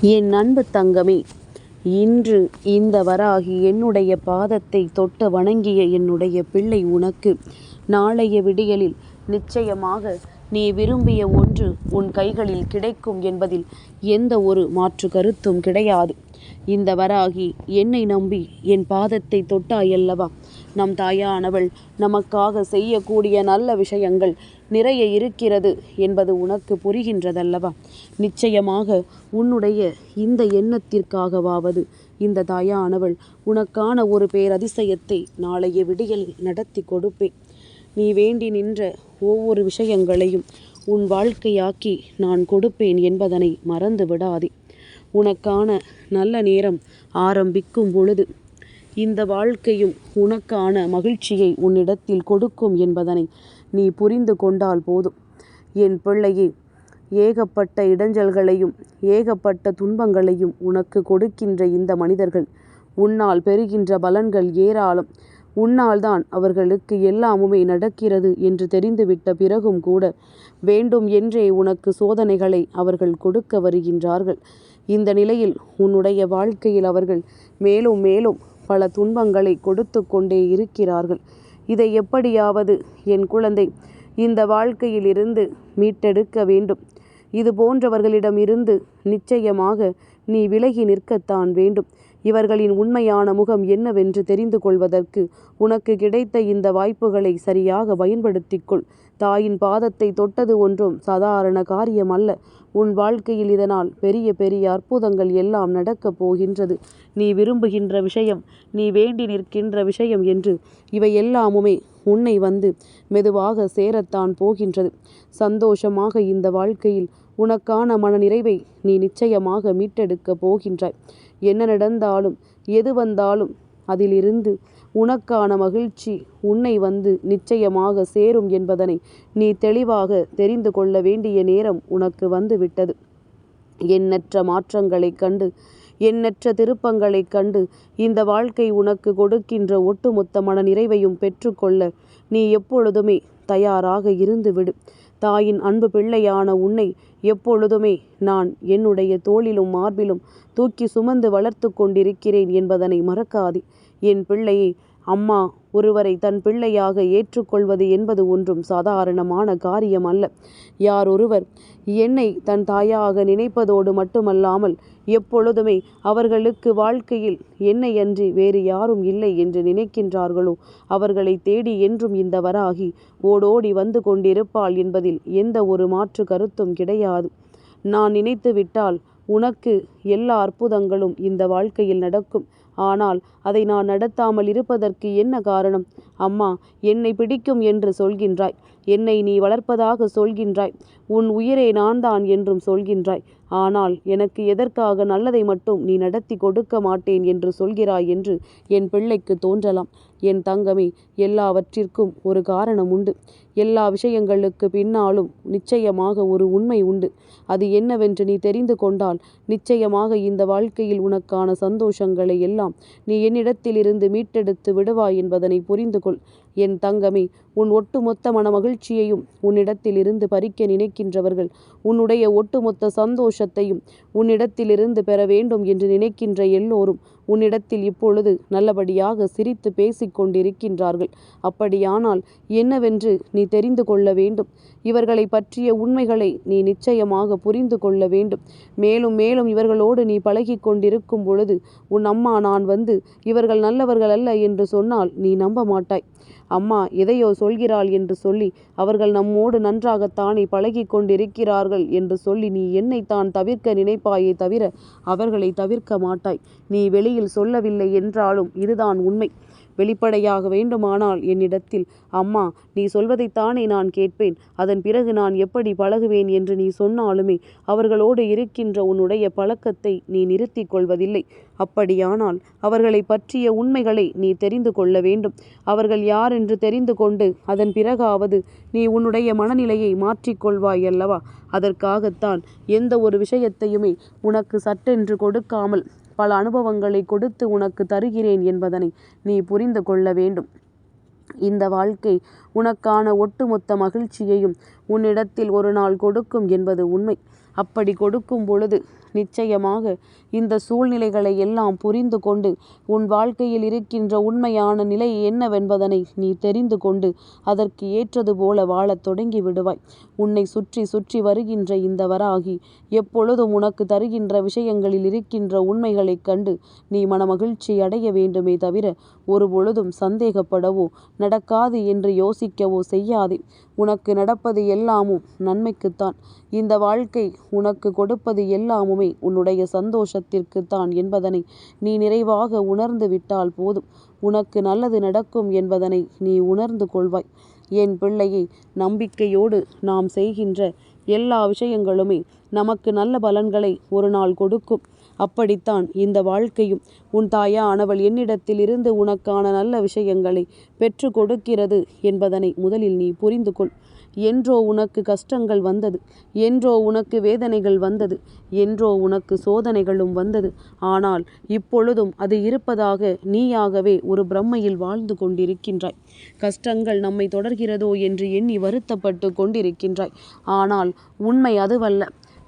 என் அன்பு தங்கமே இன்று இந்த வராகி என்னுடைய பாதத்தை தொட்டு வணங்கிய என்னுடைய பிள்ளை உனக்கு. நாளைய விடியலில் நிச்சயமாக நீ விரும்பிய ஒன்று உன் கைகளில் கிடைக்கும் என்பதில் எந்த ஒரு மாற்று கருத்தும் கிடையாது. இந்த வராகி என்னை நம்பி என் பாதத்தை தொட்டாயல்லவா? நம் தாயானவள் நமக்காக செய்யக்கூடிய நல்ல விஷயங்கள் நிறைய இருக்கிறது என்பது உனக்கு புரிகின்றதல்லவா? நிச்சயமாக உன்னுடைய இந்த எண்ணத்திற்காகவாவது இந்த தாயானவள் உனக்கான ஒரு பேரதிசயத்தை நாளைய விடியல் நடத்தி கொடுப்பேன். நீ வேண்டி நின்ற ஒவ்வொரு விஷயங்களையும் உன் வாழ்க்கையாக்கி நான் கொடுப்பேன் என்பதனை மறந்து விடாதே உனக்கான நல்ல நேரம் ஆரம்பிக்கும் பொழுது இந்த வாழ்க்கையும் உனக்கான மகிழ்ச்சியை உன்னிடத்தில் கொடுக்கும் என்பதனை நீ புரிந்து கொண்டால் போதும். என் பிள்ளையே ஏகப்பட்ட இடைஞ்சல்களையும் ஏகப்பட்ட துன்பங்களையும் உனக்கு கொடுக்கின்ற இந்த மனிதர்கள் உன்னால் பெறுகின்ற பலன்கள் ஏராளம். உன்னால் தான் அவர்களுக்கு எல்லாமுமே நடக்கிறது என்று தெரிந்துவிட்ட பிறகும் கூட வேண்டும் என்றே உனக்கு சோதனைகளை அவர்கள் கொடுக்க வருகின்றார்கள். இந்த நிலையில் உன்னுடைய வாழ்க்கையில் அவர்கள் மேலும் மேலும் பல துன்பங்களை கொடுத்து கொண்டே இருக்கிறார்கள். இதை எப்படியாவது என் குழந்தை இந்த வாழ்க்கையில் இருந்து மீட்டெடுக்க வேண்டும். இது போன்றவர்களிடமிருந்து நிச்சயமாக நீ விலகி நிற்கத்தான் வேண்டும். இவர்களின் உண்மையான முகம் என்னவென்று தெரிந்து கொள்வதற்கு உனக்கு கிடைத்த இந்த வாய்ப்புகளை சரியாக பயன்படுத்திக்கொள் தாயின் பாதத்தை தொட்டது ஒன்றும் சாதாரண காரியம் அல்ல. உன் வாழ்க்கையில் இதனால் பெரிய பெரிய அற்புதங்கள் எல்லாம் நடக்கப் போகின்றது. நீ விரும்புகின்ற விஷயம் நீ வேண்டி நிற்கின்ற விஷயம் என்று இவை எல்லாமுமே உன்னை வந்து மெதுவாக சேரத்தான் போகின்றது. சந்தோஷமாக இந்த வாழ்க்கையில் உனக்கான மன நிறைவை நீ நிச்சயமாக மீட்டெடுக்கப் போகின்றாய். என்ன நடந்தாலும் எது வந்தாலும் அதிலிருந்து உனக்கான மகிழ்ச்சி உன்னை வந்து நிச்சயமாக சேரும் என்பதனை நீ தெளிவாக தெரிந்து கொள்ள வேண்டிய நேரம் உனக்கு வந்துவிட்டது. எண்ணற்ற மாற்றங்களைக் கண்டு எண்ணற்ற திருப்பங்களைக் கண்டு இந்த வாழ்க்கை உனக்கு கொடுக்கின்ற ஒட்டுமொத்த மன நிறைவையும் பெற்றுக்கொள்ள நீ எப்பொழுதுமே தயாராக இருந்துவிடு. தாயின் அன்பு பிள்ளையான உன்னை எப்பொழுதுமே நான் என்னுடைய தோளிலும் மார்பிலும் தூக்கி சுமந்து வளர்த்து கொண்டிருக்கிறேன் என்பதனை மறக்காதே. என் பிள்ளையை அம்மா ஒருவரை தன் பிள்ளையாக ஏற்றுக்கொள்வது என்பது ஒன்றும் சாதாரணமான காரியம் அல்ல. யார் ஒருவர் என்னை தன் தாயாக நினைப்பதோடு மட்டுமல்லாமல் எப்பொழுதுமே அவர்களுக்கு வாழ்க்கையில் என்னை அன்றி வேறு யாரும் இல்லை என்று நினைக்கின்றார்களோ அவர்களை தேடி என்றும் இந்த வராகி ஓடோடி வந்து கொண்டிருப்பாள் என்பதில் எந்த ஒரு மாற்று கருத்தும் கிடையாது. நான் நினைத்து விட்டால் உனக்கு எல்லா அற்புதங்களும் இந்த வாழ்க்கையில் நடக்கும். ஆனால் அதை நான் நடத்தாமல் இருப்பதற்கு என்ன காரணம்? அம்மா என்னை பிடிக்கும் என்று சொல்கின்றாய். என்னை நீ வளர்ப்பதாக சொல்கின்றாய். உன் உயிரே நான் தான் என்றும் சொல்கின்றாய். ஆனால் எனக்கு எதற்காக நல்லதை மட்டும் நீ நடத்தி கொடுக்க மாட்டேன் என்று சொல்கிறாய் என்று என் பிள்ளைக்கு தோன்றலாம். என் தங்கமே எல்லாவற்றிற்கும் ஒரு காரணம் உண்டு. எல்லா விஷயங்களுக்கு பின்னாலும் நிச்சயமாக ஒரு உண்மை உண்டு. அது என்னவென்று நீ தெரிந்து கொண்டால் நிச்சயமாக இந்த வாழ்க்கையில் உனக்கான சந்தோஷங்களை எல்லாம் நீ என்னிடத்திலிருந்து மீட்டெடுத்து விடுவாய் என்பதனை புரிந்து கொள் என் தங்கமே உன் ஒட்டுமொத்த மன மகிழ்ச்சியையும் உன்னிடத்திலிருந்து பறிக்க நினைக்கின்றவர்கள் உன்னுடைய ஒட்டுமொத்த சந்தோஷத்தையும் உன்னிடத்திலிருந்து பெற வேண்டும் என்று நினைக்கின்ற எல்லோரும் உன்னிடத்தில் இப்பொழுது நல்லபடியாக சிரித்து பேசிக் கொண்டிருக்கின்றார்கள். அப்படியானால் என்னவென்று நீ தெரிந்து கொள்ள வேண்டும். இவர்களை பற்றிய உண்மைகளை நீ நிச்சயமாக புரிந்து கொள்ள வேண்டும். மேலும் மேலும் இவர்களோடு நீ பழகி கொண்டிருக்கும் பொழுது உன் அம்மா நான் வந்து இவர்கள் நல்லவர்கள் அல்ல என்று சொன்னால் நீ நம்ப மாட்டாய். அம்மா எதையோ சொல்கிறாள் என்று சொல்லி அவர்கள் நம்மோடு நன்றாகத்தானே பழகி கொண்டிருக்கிறார்கள் என்று சொல்லி நீ என்னைத்தான் தவிர்க்க நினைப்பாயே தவிர அவர்களை தவிர்க்க மாட்டாய். நீ வெளியில் சொல்லவில்லை என்றாலும் இதுதான் உண்மை. வெளிப்படையாக வேண்டுமானால் என்னிடத்தில் அம்மா நீ சொல்வதைத்தானே நான் கேட்பேன். அதன் பிறகு நான் எப்படி பழகுவேன் என்று நீ சொன்னாலுமே அவர்களோடு இருக்கின்ற உன்னுடைய பழக்கத்தை நீ நிறுத்தி கொள்வதில்லை. அப்படியானால் அவர்களை பற்றிய உண்மைகளை நீ தெரிந்து கொள்ள வேண்டும். அவர்கள் யார் என்று தெரிந்து கொண்டு அதன் பிறகாவது நீ உன்னுடைய மனநிலையை மாற்றிக்கொள்வாய் அல்லவா? அதற்காகத்தான் எந்த ஒரு விஷயத்தையுமே உனக்கு சட்டென்று கொடுக்காமல் பல அனுபவங்களை கொடுத்து உனக்கு தருகிறேன் என்பதனை நீ புரிந்து கொள்ள வேண்டும். இந்த வாழ்க்கை உனக்கான ஒட்டுமொத்த மகிழ்ச்சியையும் உன்னிடத்தில் ஒரு நாள் கொடுக்கும் என்பது உண்மை. அப்படி கொடுக்கும் பொழுது நிச்சயமாக இந்த சூழ்நிலைகளை எல்லாம் புரிந்து கொண்டு உன் வாழ்க்கையில் இருக்கின்ற உண்மையான நிலை என்னவென்பதனை நீ தெரிந்து கொண்டு அதற்கு ஏற்றது போல வாழத் தொடங்கி விடுவாய். உன்னை சுற்றி சுற்றி வருகின்ற இந்த வராகி எப்பொழுதும் உனக்கு தருகின்ற விஷயங்களில் இருக்கின்ற உண்மைகளைக் கண்டு நீ மனமகிழ்ச்சி அடைய வேண்டுமே தவிர ஒரு பொழுதும் சந்தேகப்படவோ நடக்காது என்று யோசிக்கவோ செய்யாதே. உனக்கு நடப்பது எல்லாமும் நன்மைக்குத்தான். இந்த வாழ்க்கை உனக்கு கொடுப்பது எல்லாமுமே உன்னுடைய சந்தோஷத்திற்குத்தான் என்பதனை நீ நிறைவாக உணர்ந்து விட்டால் போதும். உனக்கு நல்லது நடக்கும் என்பதனை நீ உணர்ந்து கொள்வாய். என் பிள்ளையை நம்பிக்கையோடு நாம் செய்கின்ற எல்லா விஷயங்களுமே நமக்கு நல்ல பலன்களை ஒரு நாள் கொடுக்கும். அப்படித்தான் இந்த வாழ்க்கையும். உன் தாயானவள் என்னிடத்தில் இருந்து உனக்கான நல்ல விஷயங்களை பெற்று கொடுக்கிறது என்பதனை முதலில் நீ புரிந்து கொள். என்றோ உனக்கு கஷ்டங்கள் வந்தது என்றோ உனக்கு வேதனைகள் வந்தது என்றோ உனக்கு சோதனைகளும் வந்தது. ஆனால் இப்பொழுதும் அது இருப்பதாக நீயாகவே ஒரு பிரம்மையில் வாழ்ந்து கொண்டிருக்கின்றாய். கஷ்டங்கள் நம்மை தொடர்கிறதோ என்று எண்ணி வருத்தப்பட்டு கொண்டிருக்கின்றாய். ஆனால் உண்மை அதுவல்ல.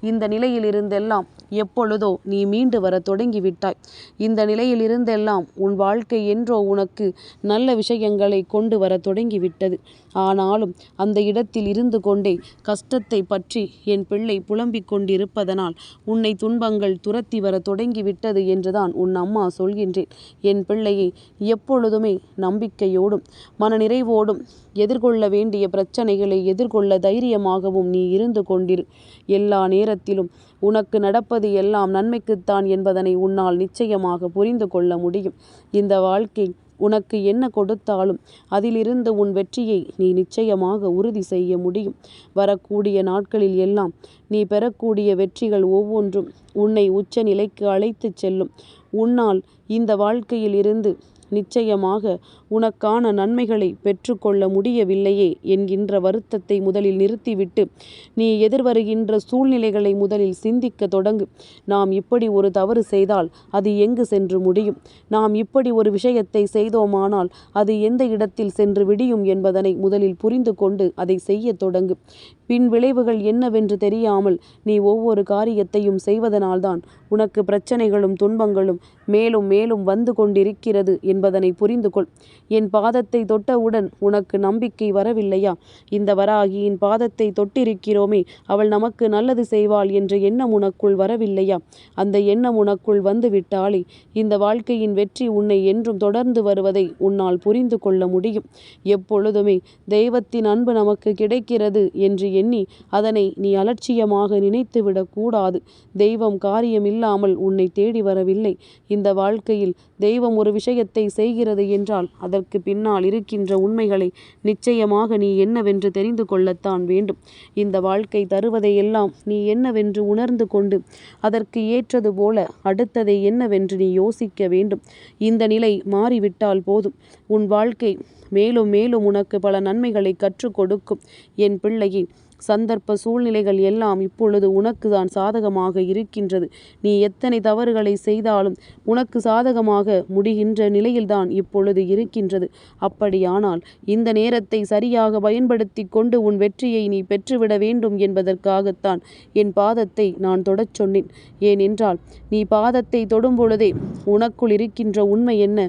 இந்த நிலையிலிருந்தெல்லாம் எப்பொழுதோ நீ மீண்டு வர தொடங்கிவிட்டாய். இந்த நிலையிலிருந்தெல்லாம் உன் வாழ்க்கை என்றோ உனக்கு நல்ல விஷயங்களை கொண்டு வர தொடங்கிவிட்டது. ஆனாலும் அந்த இடத்தில் இருந்து கொண்டே கஷ்டத்தை பற்றி என் பிள்ளை புலம்பிக் கொண்டிருப்பதனால் உன்னை துன்பங்கள் துரத்தி வர தொடங்கிவிட்டது என்றுதான் உன் அம்மா சொல்கின்றேன். என் பிள்ளையை எப்பொழுதுமே நம்பிக்கையோடும் மனநிறைவோடும் எதிர்கொள்ள வேண்டிய பிரச்சனைகளை எதிர்கொள்ள தைரியமாகவும் நீ இருந்து கொண்டிரு. எல்லா நேரத்திலும் உனக்கு நடப்பது எல்லாம் நன்மைக்குத்தான் என்பதனை உன்னால் நிச்சயமாக புரிந்து கொள்ள முடியும். இந்த வாழ்க்கை உனக்கு என்ன கொடுத்தாலும் அதிலிருந்து உன் வெற்றியை நீ நிச்சயமாக உறுதி செய்ய முடியும். வரக்கூடிய நாட்களில் எல்லாம் நீ பெறக்கூடிய வெற்றிகள் ஒவ்வொன்றும் உன்னை உச்ச நிலைக்கு அழைத்துச் செல்லும். உன்னால் இந்த வாழ்க்கையில் இருந்து நிச்சயமாக உனக்கான நன்மைகளை பெற்றுக்கொள்ள முடியவில்லையே என்கின்ற வருத்தத்தை முதலில் நிறுத்திவிட்டு நீ எதிர்வருகின்ற சூழ்நிலைகளை முதலில் சிந்திக்க தொடங்கு. நாம் இப்படி ஒரு தவறு செய்தால் அது எங்கு சென்று முடியும்? நாம் இப்படி ஒரு விஷயத்தை செய்தோமானால் அது எந்த இடத்தில் சென்று விடியும் என்பதனை முதலில் புரிந்து கொண்டு அதை செய்ய தொடங்கு. பின் விளைவுகள் என்னவென்று தெரியாமல் நீ ஒவ்வொரு காரியத்தையும் செய்வதனால்தான் உனக்கு பிரச்சனைகளும் துன்பங்களும் மேலும் மேலும் வந்து கொண்டிருக்கிறது என்பதனை புரிந்து கொள் என் பாதத்தை தொட்டவுடன் உனக்கு நம்பிக்கை வரவில்லையா? இந்த வராகியின் பாதத்தை தொட்டிருக்கிறோமே அவள் நமக்கு நல்லது செய்வாள் என்ற எண்ணம் உனக்குள் வரவில்லையா? அந்த எண்ணம் உனக்குள் வந்துவிட்டாலே இந்த வாழ்க்கையின் வெற்றி உன்னை என்றும் தொடர்ந்து வருவதை உன்னால் புரிந்து கொள்ள முடியும். எப்பொழுதுமே தெய்வத்தின் அன்பு நமக்கு கிடைக்கிறது என்று எண்ணி அதனை நீ அலட்சியமாக நினைத்துவிடக் கூடாது. தெய்வம் காரியமில்லாமல் உன்னை தேடி வரவில்லை. இந்த வாழ்க்கையில் தெய்வம் ஒரு விஷயத்தை செய்கிறது என்றால் அதற்கு பின்னால் இருக்கின்ற உண்மைகளை நிச்சயமாக நீ என்னவென்று தெரிந்து கொள்ளத்தான் வேண்டும். இந்த வாழ்க்கை தருவதையெல்லாம் நீ என்னவென்று உணர்ந்து கொண்டு அதற்கு ஏற்றது போல அடுத்ததை என்னவென்று நீ யோசிக்க வேண்டும். இந்த நிலை மாறிவிட்டால் போதும். உன் வாழ்க்கை மேலும் மேலும் உனக்கு பல நன்மைகளை கற்றுக் கொடுக்கும். என் பிள்ளையே சந்தர்ப்ப சூழ்நிலைகள் எல்லாம் இப்பொழுது உனக்கு தான் சாதகமாக இருக்கின்றது. நீ எத்தனை தவறுகளை செய்தாலும் உனக்கு சாதகமாக முடிகின்ற நிலையில்தான் இப்பொழுது இருக்கின்றது. அப்படியானால் இந்த நேரத்தை சரியாக பயன்படுத்தி கொண்டு உன் வெற்றியை நீ பெற்றுவிட வேண்டும் என்பதற்காகத்தான் என் பாதத்தை நான் தொடச் சொன்னேன். ஏனென்றால் நீ பாதத்தை தொடும்பொழுதே உனக்குள் இருக்கின்ற உண்மை என்ன?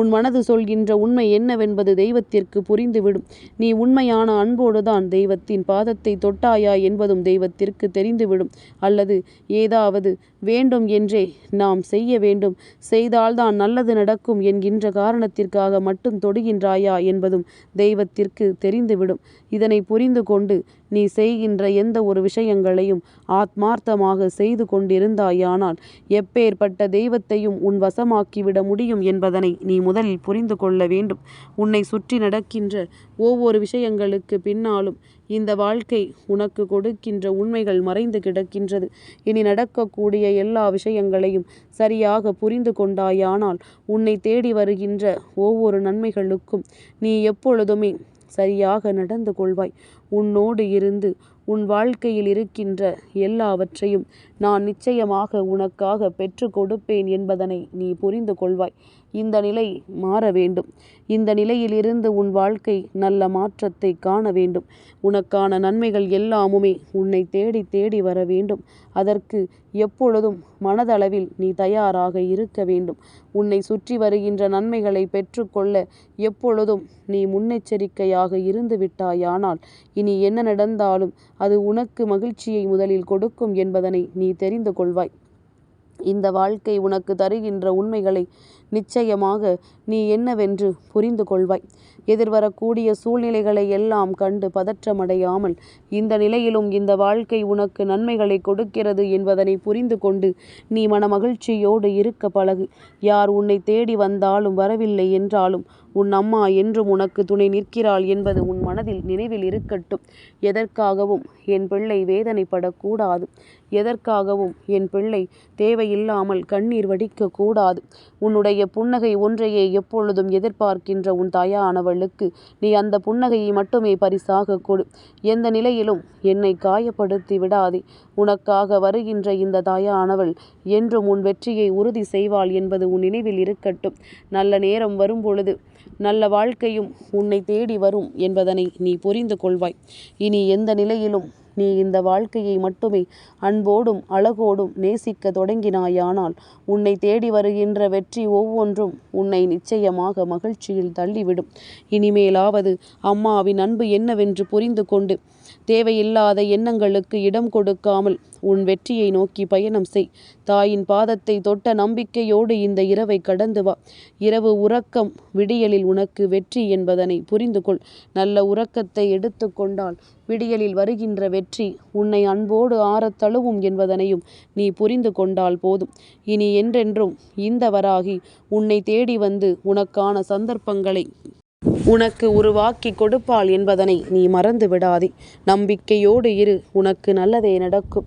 உன் மனது சொல்கின்ற உண்மை என்னவென்பது தெய்வத்திற்கு புரிந்துவிடும். நீ உண்மையான அன்போடுதான் தெய்வத்தின் பாதத்தை தொட்டாயா என்பதும் தெய்வத்திற்கு தெரிந்துவிடும். அல்லது ஏதாவது வேண்டும் என்றே நாம் செய்ய வேண்டும். செய்தால்தான் நல்லது நடக்கும் என்கின்ற காரணத்திற்காக மட்டும் தொடுகின்றாயா என்பதும் தெய்வத்திற்கு தெரிந்துவிடும். இதனை புரிந்து கொண்டு நீ செய்கின்ற எந்த ஒரு விஷயங்களையும் ஆத்மார்த்தமாக செய்து கொண்டிருந்தாயானால் எப்பேற்பட்ட தெய்வத்தையும் உன் வசமாக்கிவிட முடியும் என்பதனை நீ முதலில் புரிந்து கொள்ள வேண்டும். உன்னை சுற்றி நடக்கின்ற ஒவ்வொரு விஷயங்களுக்கு பின்னாலும் இந்த வாழ்க்கை உனக்கு கொடுக்கின்ற உண்மைகள் மறைந்து கிடக்கின்றது. இனி நடக்கக்கூடிய எல்லா விஷயங்களையும் சரியாக புரிந்து கொண்டாயானால் உன்னை தேடி வருகின்ற ஒவ்வொரு நன்மைகளுக்கும் நீ எப்பொழுதுமே சரியாக நடந்து கொள்வாய். உன்னோடு இருந்து உன் வாழ்க்கையில் இருக்கின்ற எல்லாவற்றையும் நான் நிச்சயமாக உனக்காக பெற்று கொடுப்பேன் என்பதனை நீ புரிந்து கொள்வாய். இந்த நிலை மாற வேண்டும். இந்த நிலையிலிருந்து உன் வாழ்க்கை நல்ல மாற்றத்தை காண வேண்டும். உனக்கான நன்மைகள் எல்லாமுமே உன்னை தேடி தேடி வர வேண்டும். அதற்கு எப்பொழுதும் மனதளவில் நீ தயாராக இருக்க வேண்டும். உன்னை சுற்றி வருகின்ற நன்மைகளை பெற்றுக்கொள்ள எப்பொழுதும் நீ முன்னெச்சரிக்கையாக இருந்து விட்டாயானால் இனி என்ன நடந்தாலும் அது உனக்கு மகிழ்ச்சியை முதலில் கொடுக்கும் என்பதனை நீ தெரிந்து கொள்வாய். இந்த வாழ்க்கை உனக்கு தருகின்ற உண்மைகளை நிச்சயமாக நீ என்னவென்று புரிந்து கொள்வாய். எதிர்வரக்கூடிய சூழ்நிலைகளை எல்லாம் கண்டு பதற்றமடையாமல் இந்த நிலையிலும் இந்த வாழ்க்கை உனக்கு நன்மைகளை கொடுக்கிறது என்பதனை புரிந்து கொண்டு நீ மனமகிழ்ச்சியோடு இருக்க பழகு. யார் உன்னை தேடி வந்தாலும் வரவில்லை என்றாலும் உன் அம்மா என்றும் உனக்கு துணை நிற்கிறாள் என்பது உன் மனதில் நினைவில் இருக்கட்டும். எதற்காகவும் என் பிள்ளை வேதனைப்படக்கூடாது. எதற்காகவும் என் பிள்ளை தேவையில்லாமல் கண்ணீர் வடிக்கக்கூடாது. உன்னுடைய புன்னகை ஒன்றையே எப்பொழுதும் எதிர்பார்க்கின்ற உன் அவளுக்கு. நீ அந்த புன்னகையை மட்டுமே பரிசாக கொடு. எந்த நிலையிலும் என்னை காயப்படுத்தி விடாதே. உனக்காக வருகின்ற இந்த தாயானவள் என்றும் உன் வெற்றியை உறுதி செய்வாள் என்பது உன் நினைவில் இருக்கட்டும். நல்ல நேரம் வரும் பொழுது நல்ல வாழ்க்கையும் உன்னை தேடி வரும் என்பதனை நீ புரிந்து கொள்வாய். இனி எந்த நிலையிலும் நீ இந்த வாழ்க்கையை மட்டுமே அன்போடும் அழகோடும் நேசிக்க தொடங்கினாயானால் உன்னை தேடி வருகின்ற வெற்றி ஒவ்வொன்றும் உன்னை நிச்சயமாக மகிழ்ச்சியில் தள்ளிவிடும். இனிமேலாவது அம்மாவின் அன்பு என்னவென்று புரிந்து கொண்டு தேவையில்லாத எண்ணங்களுக்கு இடம் கொடுக்காமல் உன் வெற்றியை நோக்கி பயணம் செய். தாயின் பாதத்தை தொட்ட நம்பிக்கையோடு இந்த இரவை கடந்து வா. இரவு உறக்கம் விடியலில் உனக்கு வெற்றி என்பதனை புரிந்து கொள் நல்ல உறக்கத்தை எடுத்துக்கொண்டால் விடியலில் வருகின்ற வெற்றி உன்னை அன்போடு ஆறத் தழுவும் என்பதனையும் நீ புரிந்து கொண்டால் போதும். இனி என்றென்றும் இந்த வராகி உன்னை தேடி வந்து உனக்கான சந்தர்ப்பங்களை உனக்கு உருவாக்கி கொடுப்பாள் என்பதனை நீ மறந்து விடாதே. நம்பிக்கையோடு இரு உனக்கு நல்லதே நடக்கும்.